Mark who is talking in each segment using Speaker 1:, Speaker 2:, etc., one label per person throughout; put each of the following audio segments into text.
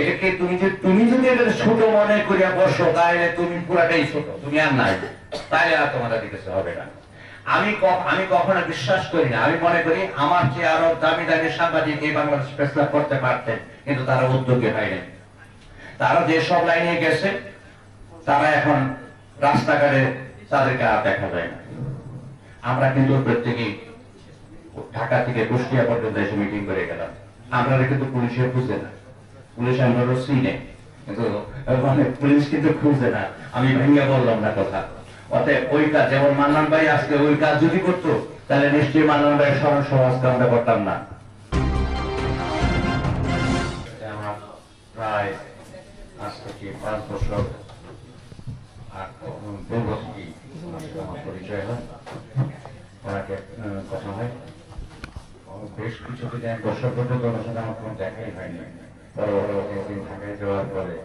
Speaker 1: এটাকে তুমি যে তুমি যদি এটা ছোট মনে করিয়া বসো তাহলে তুমি পুরাটাই ছোট তুমি আর নাই। তাহলে আর তোমার দিকে হবে না। আমি আমি কখনো বিশ্বাস করি না। আমি মনে করি আমার চেয়ে আরও দামি দামি সাংবাদিক এই বাংলাদেশ প্রেস করতে পারতেন, কিন্তু তারা উদ্যোগী হয়নি তারা যেসব লাইনে গেছে, তারা এখন রাস্তাঘাটে তাদেরকে আর দেখা যায় না। আমরা কিন্তু প্রত্যেকেই ঢাকা থেকে কুষ্টিয়া পর্যন্ত এসে মিটিং করে গেলাম। আমরা কিন্তু পুলিশে বুঝে না। পুলিশ আমরা চিনে কিন্তু মানে পুলিশ কিন্তু খুঁজে না। আমি ভেঙে বললাম না কথা। অতএব ওই কাজ, যেমন মান্নান ভাই আজকে ওই কাজ যদি করতো, তাহলে নিশ্চয়ই মান্নান ভাই স্মরণ সহ আজকে আমরা করতাম না প্রায় আজ থেকে পাঁচ বছর। আর ওনার আমার পরিচয় হয়। ওনাকে কথা হয়। বেশ কিছু দিন এক বছর পর্যন্ত ওনার আমার কোনো দেখাই হয়নি। ঢাকায় যাওয়ার পরে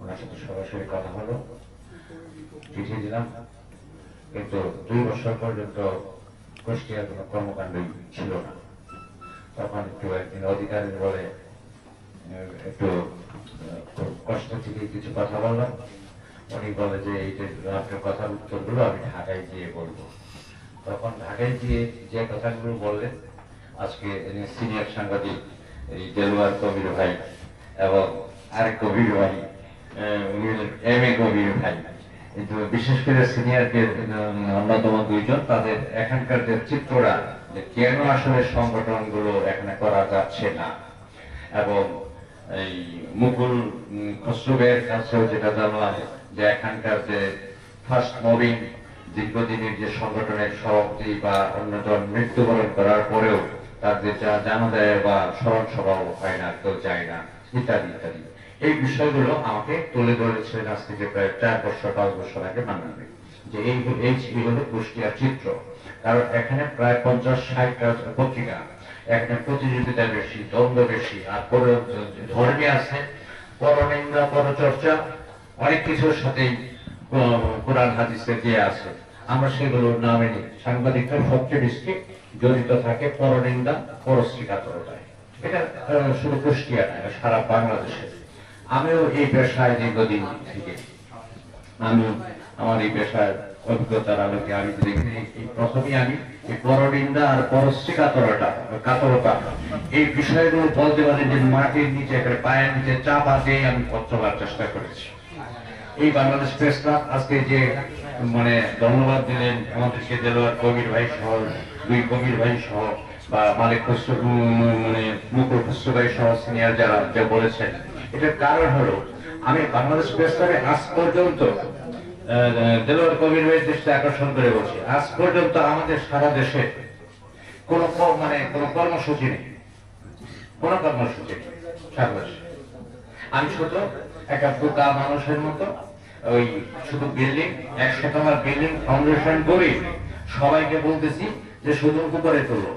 Speaker 1: ওনার সাথে সরাসরি কথা হলো। চিঠি দিলাম। কিন্তু দুই বছর পর্যন্ত কুষ্টিয়ার কোনো কর্মকাণ্ডই ছিল না। তখন একটু একদিন অধিকারী বলে একটু কষ্ট থেকে কিছু কথা বললাম। উনি বলে যে, এই যে আপনার কথার উত্তরগুলো আমি ঢাকায় গিয়ে বলব। তখন ঢাকায় গিয়ে যে কথাগুলো বললেন, আজকে সিনিয়র সাংবাদিক এই দেলোয়ার কবির ভাই এবং আরেক কবির ভাই এম এ কবির ভাই। কিন্তু বিশেষ করে সিনিয়রদের অন্যতম দুইজন, তাদের এখানকার যে চিত্রটা যে কেন আসলে সংগঠনগুলো এখানে করা যাচ্ছে না, এবং এই মুকুল খসরুবের কাছেও যেটা যে এখানকার যে ফার্স্ট মুভিং দীর্ঘদিনের যে সংগঠনের সভাপতি বা অন্যজন মৃত্যুবরণ করার পরেও যে যা- জানা দেয় বা স্মরণ সভাও হয় না, কেউ যায় না। ইত্যাদি ইত্যাদি। এই বিষয়গুলো আমাকে তুলে ধরেছিলেন আজ থেকে প্রায় চার বছর, পাঁচ বছর আগে মানাবে যে এই এই হলো কুষ্টিয়ার চিত্র। কারণ এখানে প্রায় পঞ্চাশ ষাটটা পত্রিকা। এখানে প্রতিযোগিতা বেশি, দ্বন্দ্ব বেশি, আর ধর্মে আছে, পরনিন্দা, পরচর্চা, অনেক কিছুর সাথেই কোরআন, হাদিসে দিয়ে আছে। আমরা সেগুলো নামে নিই। সাংবাদিকরা সবচেয়ে বেশি জড়িত থাকে পরনিন্দা পরশ্রীকাতরতায় এটা শুধু কুষ্টিয়া না, এটা সারা বাংলাদেশে। আমিও এই পেশায় দীর্ঘদিন থেকে। আমি আমার এই পেশার অভিজ্ঞতার আলোকে আমি দেখি এই প্রথমে আমি এই পরনিন্দা আর পরশ্রী কাতরতা কাতরতা এই বিষয়গুলো বলতে পারি যে মাটির নিচে, একেবারে পায়ের নিচে চাপা দিয়ে আমি পথ চেষ্টা করেছি। এই বাংলাদেশ প্রেস ক্লাব আজকে যে মানে ধন্যবাদ দিলেন আমাদেরকে দেলোয়ার কবির ভাই সহ, দুই কবির ভাই সহ বা মালিক মানে মুকুল খসরু ভাই যারা যে বলেছেন, এটার কারণ হলো, আমি বাংলাদেশ প্রেস আজ পর্যন্ত দেলোয়ার কবির ভাই দৃষ্টি আকর্ষণ করে বলছি, আজ পর্যন্ত আমাদের সারা দেশে কোন মানে কোন কর্মসূচি নেই। কোন কর্মসূচি নেই সারা আমি শুধু একটা বোকা মানুষের মতো, ওই শুধু বিল্ডিং একশো টাকার বিল্ডিং ফাউন্ডেশন করে সবাইকে বলতেছি যে শুধু উপরে তোলো।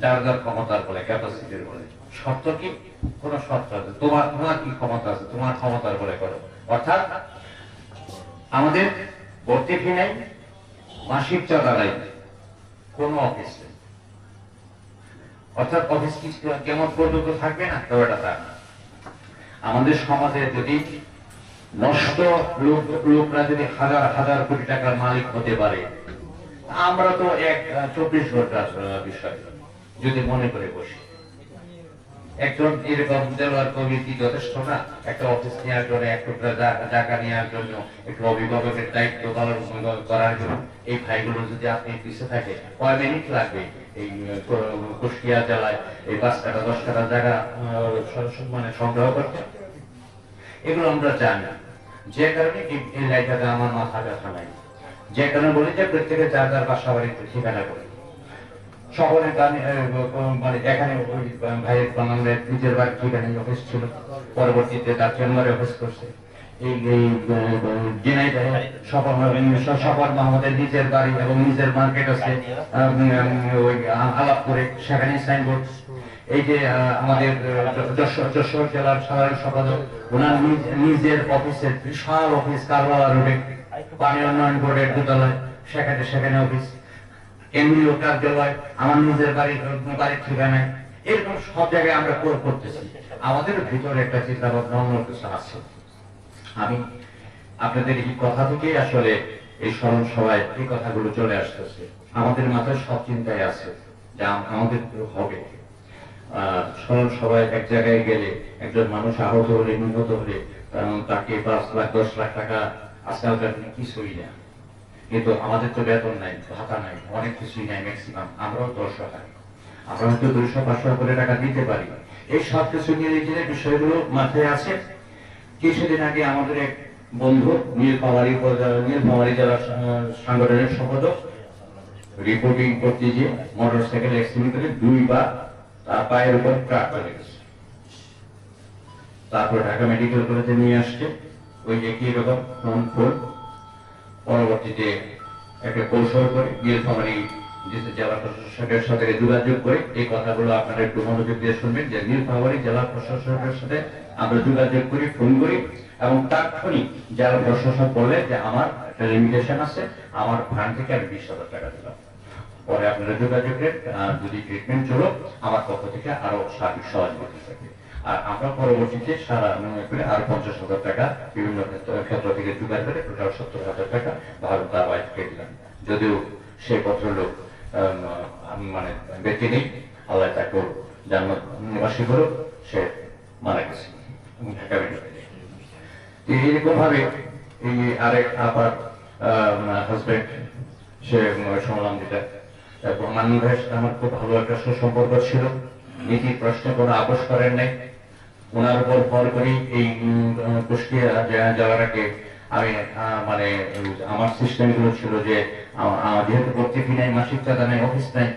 Speaker 1: যার যার ক্ষমতার বলে ক্যাপাসিটির বলে শর্ত কি? কোন শর্ত আছে। তোমার তোমার কি ক্ষমতা আছে? তোমার ক্ষমতার বলে করো। অর্থাৎ আমাদের ভর্তি ফি নেই মাসিক চাঁদা নাই কোন অফিস অর্থাৎ অফিস কি কেমন পর্যন্ত থাকবে না তো এটা আমাদের সমাজে যদি নষ্ট লোক লোকরা যদি হাজার হাজার কোটি টাকার মালিক হতে পারে আমরা তো এক চব্বিশ ঘণ্টার আহ, বিষয় যদি মনে করে বসি। একজন এরকম দেওয়ার কবি কি যথেষ্ট না? একটা অফিস নেওয়ার জন্য, এক টুকরা জায়গা নেওয়ার জন্য, একটু অভিভাবকের দায়িত্ব পালন করার জন্য। এই ভাইগুলো যদি আপনি পিছিয়ে থাকে, কয় মিনিট লাগবে এই কুষ্টিয়া জেলায় এই পাঁচ কাটা দশ কাটা জায়গা মানে সংগ্রহ করতে? এগুলো আমরা জানি। যে কারণে এই- লাইটাতে আমার মাথা ব্যথা নাই। যে কারণে বলি যে প্রত্যেকের যার যার বাসা ঠিকানা করে গানে মানে এখানে ভাইয়ের বাংলার নিজের বাড়ি ঠিকানে অফিস ছিল। পরবর্তীতে তার চেম্বারে অফিস করছে। সেখানে সাইনবোর্ড এই যে আমাদের ওনার নিজের অফিসের বিশাল অফিস কারবালা রোডে, পানি উন্নয়ন বোর্ডের বিদ্যালয় সেখানে সেখানে অফিস। কেন্দ্রীয় কার্যালয় আমার নিজের বাড়ি বাড়ির ঠিকানায়। এরকম সব জায়গায় আমরা করে করতেছি। আমাদের ভিতরে একটা চিন্তা ভাবনা অন্য কিছু আছে। আমি আপনাদের এই কথা থেকে আসলে এই স্মরণ সভায় এই কথাগুলো চলে আসতেছে। আমাদের মাথায় সব চিন্তায় আছে যে আম- আমাদের হবে। স্মরণ সভায় এক জায়গায় গেলে একজন মানুষ আহত হলে নিহত হলে তাকে পাঁচ লাখ, দশ লাখ টাকা আজকালকার কিছুই না। কিন্তু আমাদের তো বেতন নাই ভাতা নাই, অনেক কিছুই নাই ম্যাক্সিমাম আমরাও দশ টাকা আমরা হয়তো দুইশো, পাঁচশো করে টাকা দিতে পারি। এই সব কিছু নিয়ে যে বিষয়গুলো মাথায় আছে। কিছুদিন আগে আমাদের এক বন্ধু, নীলফামারী নীলফামারী জেলা সা- সাংগঠনিক সম্পাদক রিপোর্টিং করতে গিয়ে মোটর সাইকেল অ্যাক্সিডেন্ট করে দুইবার তার পায়ের উপর ট্রাক চলে গেছে। তারপর ঢাকা মেডিকেল কলেজে নিয়ে আসছে। ওই কি রকম ফোন ফোন পরবর্তীতে একটা কৌশল করে নীলফামারী জেলা প্রশাসকের সাথে যোগাযোগ করে এই কথাগুলো আপনারা একটু মনোযোগ দিয়ে শুনবেন যে জেলা প্রশাসকের সাথে আমরা যোগাযোগ করি, ফোন করি এবং তাৎক্ষণিক জেলা প্রশাসক বলে যে আমার একটা লিমিটেশন আছে, আমার ফান্ড থেকে আমি বিশ হাজার টাকা দিলাম। পরে আপনারা যোগাযোগের যদি ট্রিটমেন্ট চলো, আমার পক্ষ থেকে আরও সার্বিক সহযোগিতা থাকবে। আর আমরা পরবর্তীতে সারা করে আরও পঞ্চাশ হাজার টাকা বিভিন্ন ক্ষেত্র- থেকে জোগাড় করে টোটাল সত্তর হাজার টাকা ভারত তার দিলাম। যদিও সেই ভদ্রলোক মানে বেঁচে নেই, আল্লাহ তাকে জান্নাত নিবাসী করুক, সে মারা গেছে এইরকম ভাবে এই আরেক আপার হাজবেন্ড সে শুনলাম যেটা। তারপর মান্নু ভাইয়ের আমার খুব ভালো একটা সুসম্পর্ক ছিল। নীতির প্রশ্নে কোনো আপোষ করেন নাই। ওনার উপর ভর করি এই কুষ্টিয়া যাওয়াটাকে আমি মানে আমার সিস্টেমগুলো ছিল যে যেহেতু প্রত্যেকই নাই, মাসিক চাঁদা নেই, অফিস নাই,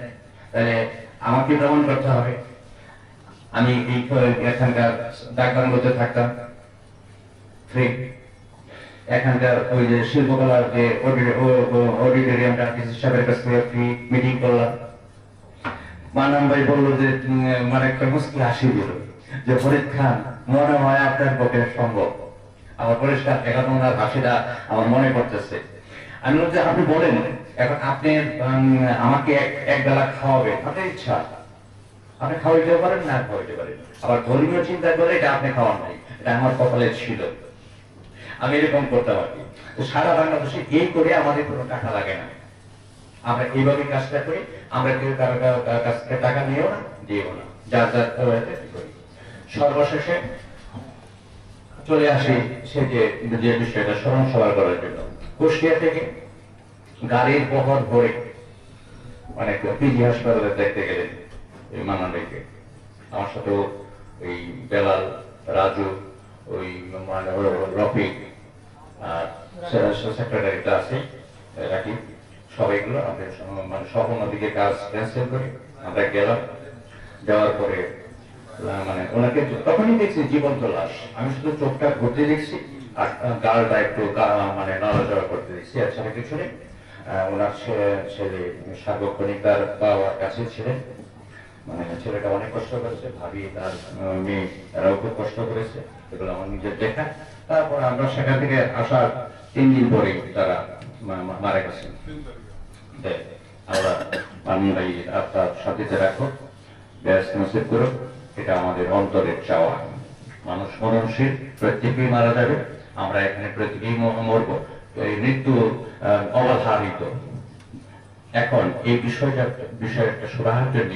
Speaker 1: তাহলে আমাকে ভ্রমণ করতে হবে। আমি এই এখানকার ডাকবাংলোতে থাকতাম ফ্রি এখানকার ওই যে শিল্পকলার যে অডিটোরিয়ামটা ডিসি সাহেবের কাছ থেকে ফ্রি মিটিং করলাম। মানাম ভাই বলল যে মানে একটা মুশকিল হাসি দিল। যে ফরিদ খান মনে হয় আপনার পক্ষে সম্ভব। আমার পরিষ্কার এখন ওনার হাসিটা আমার মনে পড়তেছে আমি বলছি, আপনি বলেন, এখন আপনি আমাকে এক- বেলা খাওয়াবেন, আপনার ইচ্ছা। আপনি খাওয়াইতে পারেন না খাওয়াইতে পারেন। আবার ধর্মীয় চিন্তা করে এটা আপনি খাওয়ান নাই। এটা আমার কপালে ছিল। আমি এরকম করতাম আর কি। তো সারা বাংলাদেশে এই করে আমাদের কোনো টাকা লাগে না। আমরা এইভাবে কাজটা করি, আমরা কেউ কারও কাছ থেকে টাকা নিয়েও না দিও না। যার যার করি সর্বশেষে চলে আসি সে যে বিষয়টা স্মরণ সবার করার জন্য। কুষ্টিয়া থেকে গাড়ির বহর ভরে মানে পিজি হাসপাতালে দেখতে গেলেন ওই মান্নান আমার সাথেও ওই বেলাল, রাজু, ওই মানে রফিক আর সেক্রেটারিটা আছে রাখি সবাইগুলো আমাদের সম- মানে অন্যদিকে কাজ ক্যান্সেল করে আমরা গেলাম। যাওয়ার পরে মানে ওনাকে তখনই দেখছি জীবন্ত লাশ। আমি শুধু চোখটা ঘুরতে দেখছি, আর গালটা একটু মানে নড়াচড়া করতে দেখছি আর ছাড়া কিছু নেই ওনার ছেলে, সার্বক্ষণিক তার বাবার কাছে ছিলেন। মানে ছেলেটা অনেক কষ্ট করেছে, ভাবি তার মেয়ে, তারাও খুব কষ্ট করেছে, এগুলো আমার নিজের দেখা। তারপর আমরা সেখান থেকে আসার তিন দিন পরে তারা মারা গেছেন। আমরা ভাই আপনার সাথীতে রাখো, ব্যাস, নসিব করো। এটা আমাদের অন্তরের চাওয়া। মানুষ মরণশীল প্রত্যেকেই মারা যাবে আমরা এখানে প্রত্যেকেই মরব। এই মৃত্যু আহ, এখন এই বিষয়টা বিষয় একটা সুরাহার জন্য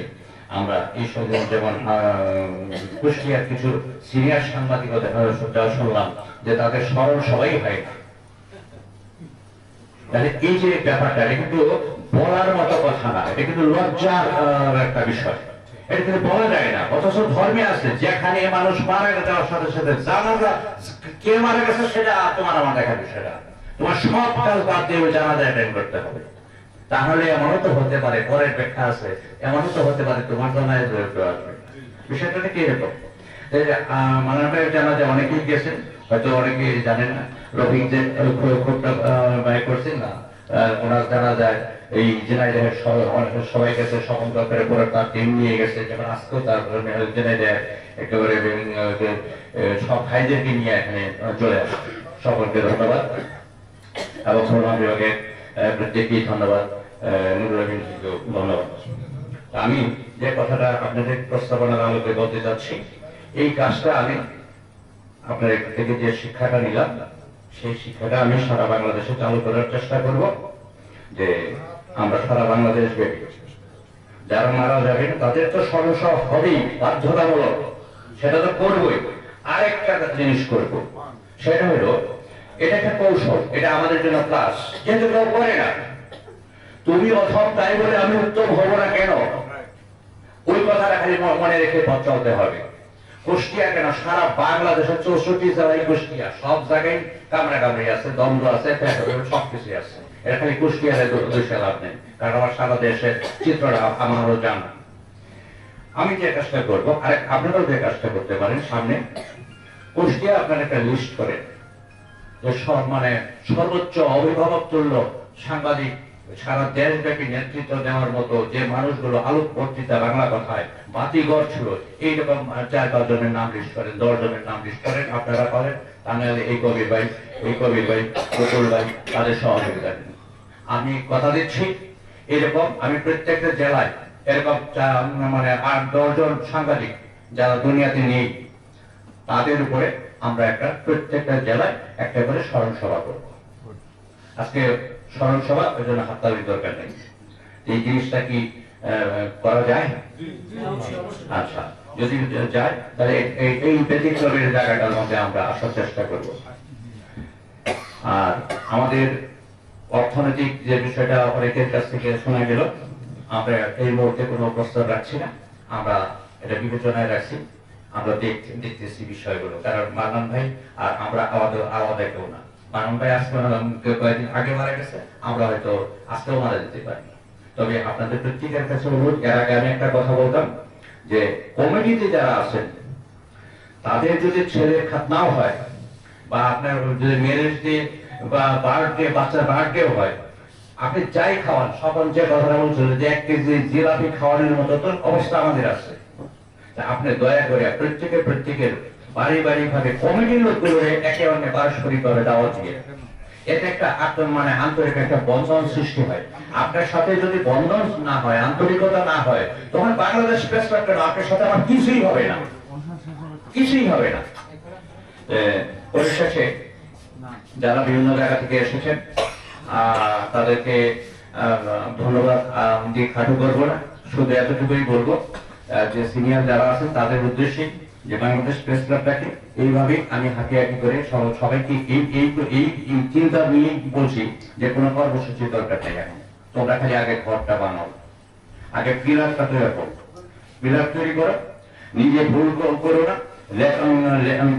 Speaker 1: আমরা এই সময় যেমন কুষ্টিয়ার কিছু সিনিয়র সাংবাদিকতা শুনলাম যে তাদের স্মরণ সবাই হয় না। তাহলে এই যে ব্যাপারটা এটা কিন্তু বলার মতো কথা না এটা কিন্তু লজ্জার একটা বিষয়। কিন্তু বলা যায় না। অথচ ধর্মে আছে যেখানে মানুষ মারা যাওয়ার সাথে সাথে জানাজা কে মারা গেছে সেটা তোমার আমার দেখার বিষয় না। তোমার সব কাজ বাদ দিয়ে জানাজা অ্যাটেন্ড করতে হবে। তাহলে এমনও তো হতে পারে পরের ব্যাখ্যা আছে এমনও তো হতে পারে তোমার জানায় কেউ আসবে। বিষয়টা কি এরকম? এই যে, আহ, মানানভাই জানা যায় অনেকেই গেছেন হয়তো অনেকে জানেন না। যে খুব- ব্যয় করছেন না ওনার জানা যায় এই জেনাইদের সবাই গেছে সকল দরকারে পরে তার টিম নিয়ে গেছে। যেমন আজকেও তার জেনাইদের একেবারে সব ভাইদেরকে নিয়ে এখানে চলে আসে। সকলকে ধন্যবাদ। এবং সরকার বিভাগের প্রত্যেককেই ধন্যবাদ। নুরুল আমিনকেও ধন্যবাদ। আমি যে কথাটা আপনাদের প্রস্তাবনার আলোকে বলতে চাচ্ছি এই কাজটা আমি আপনার থেকে যে শিক্ষাটা নিলাম, সেই শিক্ষাটা আমি সারা বাংলাদেশে চালু করার চেষ্টা করব। যে আমরা সারা বাংলাদেশ ব্যাপী। যারা মারা যাবেন, তাদের তো সমস্যা হবেই, বাধ্যতামূলক। সেটা তো করবই। আরেকটা জিনিস করব। সেটা হলো, এটা একটা কৌশল, এটা আমাদের জন্য প্লাস কিন্তু কেউ করে না। তুমি অথম তাই বলে আমি উত্তম হব না কেন? ওই কথাটা খালি মনে রেখে পথ চলতে হবে। কুষ্টিয়া কেন? সারা বাংলাদেশের চৌষট্টি জেলায় কুষ্টিয়া। সব জায়গায় কামড়া কামড়ি আছে দ্বন্দ্ব আছে পেট্রোল সব কিছু আছে। এটা খালি কুষ্টিয়ারে দোষে লাভ নেই। কারণ আমার সারা দেশের চিত্রটা আমারও জানা। আমি যে কাজটা করব, আর আপনারাও যে কাজটা করতে পারেন সামনে। কুষ্টিয়া আপনার একটা লিস্ট করেন। যে সব মানে সর্বোচ্চ অভিভাবক তুল্য সাংবাদিক সারা দেশব্যাপী নেতৃত্ব দেওয়ার মতো যে মানুষগুলো আলোক বর্তিতা বাংলা কথায় বাতিগর ছিল এইরকম চার পাঁচ জনের নাম লিস্ট করেন, দশ জনের নাম লিস্ট করেন, আপনারা করেন। তা নাহলে এই কবির ভাই, এই কবির ভাই কুকুর ভাই, তাদের সহযোগিতা আমি কথা দিচ্ছি। এরকম আমি প্রত্যেকটা জেলায় এরকম মানে আট দশজন সাংবাদিক যারা দুনিয়াতে নেই তাদের উপরে আমরা একটা প্রত্যেকটা জেলায় একটা করে স্মরণ সভা করব। আজকে স্মরণ সভা ওই জন্য হাততালির দরকার নেই। এই জিনিসটা কি করা যায়? আচ্ছা যদি যায় তাহলে এই এই ব্যতিক্রমের জায়গাটার মধ্যে আমরা আসার চেষ্টা করব। আর আমাদের অর্থনৈতিক যে বিষয়টা অনেকের কাছ থেকে শোনা গেল, আমরা এই মুহূর্তে কোনো প্রস্তাব রাখছি না। আমরা এটা বিবেচনায় রাখছি। আমরা দেখতেছি বিষয়গুলো। কারণ মানান ভাই আর আমরা আলাদা আলাদা কেউ না। মানান ভাই আজকে কয়েকদিন আগে মারা গেছে, আমরা হয়তো আজকেও মারা যেতে পারি। তবে আপনাদের প্রত্যেকের কাছে অনুরোধ, এর আগে আমি একটা কথা বলতাম যে, কমিটিতে যারা আছেন, তাদের যদি ছেলে খাতনাও হয় বা আপনার যদি ম্যারেজ ডে বা আপনি যাই খাওয়ান সকল যে কথাটা বলছিল যে এক কেজি জিলাপি খাওয়ানোর মতো তো অবস্থা আমাদের আছে। আপনি দয়া করে প্রত্যেকের প্রত্যেকের বাড়ি ভাবে কমিটির লোকগুলো একে অন্যে পারস্পরিক ভাবে দাওয়াত দিয়ে। একটা মানে আন্তরিক একটা বন্ধন সৃষ্টি হয়। আপনার সাথে যদি বন্ধন না হয়, আন্তরিকতা না হয়, তখন বাংলাদেশ ক্লাব আপনার সাথে আমার কিছুই হবে না। কিছুই হবে না। পরিশেষে যারা বিভিন্ন জায়গা থেকে এসেছেন তাদেরকে ধন্যবাদ। দিয়ে খাটু করব না, শুধু এতটুকুই বলব যে সিনিয়র যারা আছেন, তাদের উদ্দেশ্যে যে বাংলাদেশ প্রেস ক্লাবটাকে এইভাবে আমি হাঁটি হাঁটি করে সবাইকে এই এই এই চিন্তা নিয়ে বলছি যে কোনো কর্মসূচির দরকার নেই এখন। তোমরা খালি আগে ঘরটা বানাও, আগে পিলারটা তৈরি করো পিলার তৈরি করো, নিজে ভুল কর- না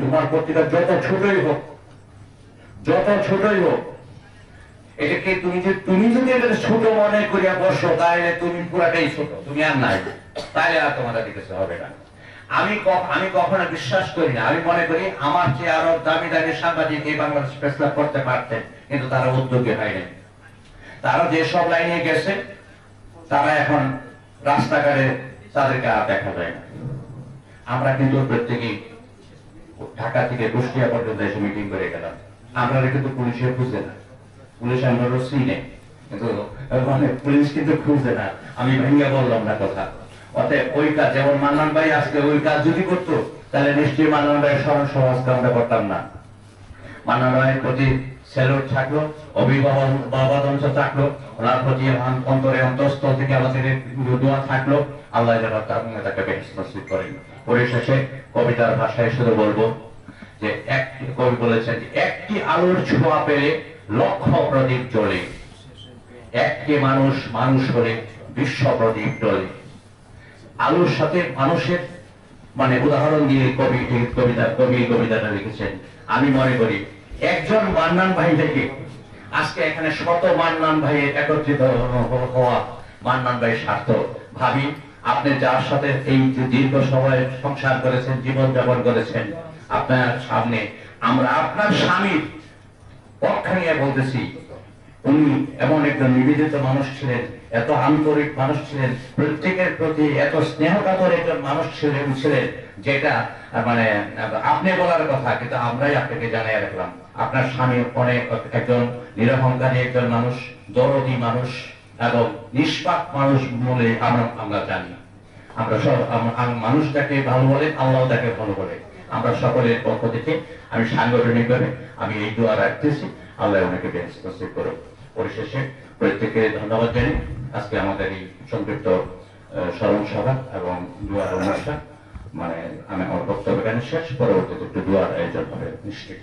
Speaker 1: তোমার পত্রিকা যত ছোটই হোক যত ছোটই হোক এটাকে তুমি যে তুমি যদি এটা ছোট মনে করিয়া বসো তাহলে তুমি পুরাটাই ছোট, তুমি আর নাই। তাহলে আর তোমাদের কিছু হবে না। আমি আমি কখনো বিশ্বাস করি না। আমি মনে করি আমার চেয়ে আরও দামি দামি সাংবাদিক এই বাংলাদেশ ক্লাব করতে পারতেন, কিন্তু তারা উদ্যোগী হয়নি। তারা যেসব লাইনে গেছে, তারা এখন রাস্তাঘাটে তাদেরকে আর দেখা যায় না। আমরা কিন্তু প্রত্যেকেই ঢাকা থেকে কুষ্টিয়া পর্যন্ত এসে মিটিং করে গেলাম। আমরা কিন্তু পুলিশে খুঁজে না। পুলিশ আমরা নেই কিন্তু মানে পুলিশ কিন্তু খুঁজে না। আমি ভেঙে বললাম না কথা। অতএব ওই কাজ, যেমন মান্নান ভাই আজকে ওই কাজ যদি করতো, তাহলে নিশ্চয়ই মান্নান ভাইয়ের স্মরণ সমাজকে আমরা করতাম না। মান্নান ভাইয়ের প্রতি স্যালুট থাকল, অভিভাবক থাকল, ওনার প্রতি অন্তরে অন্তঃস্থল থেকে আমাদের দোয়া থাকল, আল্লাহ যেন তাকে বেশ নসিব করেন। পরিশেষে কবিতার ভাষায় শুধু বলব যে এক, কবি বলেছেন যে একটি আলোর ছোঁয়া পেলে লক্ষ প্রদীপ জ্বলে। একটি মানুষ মানুষ হলে বিশ্ব প্রদীপ জ্বলে। আলোর সাথে মানুষের মানে উদাহরণ দিয়ে কবি কবিতা, কবি কবিতাটা লিখেছেন। আমি মনে করি, একজন মান্নান ভাই থেকে, আজকে এখানে শত মান্নান ভাই একত্রিত হওয়া মান্নান ভাই স্বার্থ ভাবি, আপনি যার সাথে এই দীর্ঘ সময় সংসার করেছেন জীবন যাপন করেছেন আপনার সামনে আমরা আপনার স্বামীর পক্ষ নিয়ে বলতেছি। উনি এমন একজন নিবেদিত মানুষ ছিলেন, এত আন্তরিক মানুষ ছিলেন, প্রত্যেকের প্রতি এত স্নেহকাতর একজন মানুষ ছিলেন ছিলেন যেটা মানে আপনি বলার কথা, কিন্তু আমরাই আপনাকে জানাই রাখলাম। আপনার স্বামী অনেক একজন নিরহংকারী একজন মানুষ, দরদি মানুষ এবং নিষ্পাপ মানুষ বলে আমরা আমরা জানি। আমরা সব মানুষ তাকে ভালো বলে, আল্লাহ তাকে ভালো বলে। আমরা সকলের পক্ষ থেকে আমি সাংগঠনিকভাবে আমি এই দোয়া রাখতেছি। আল্লাহ ওনাকে বেশ নসিব পরিশেষে প্রত্যেকে ধন্যবাদ জানি আজকে আমাদের এই সংক্ষিপ্ত স্মরণ সভা এবং দুয়ার অনুষ্ঠান মানে আমি আমার বক্তব্য শেষ। পরবর্তীতে একটু দুয়ার আয়োজন হবে। নিশ্চিত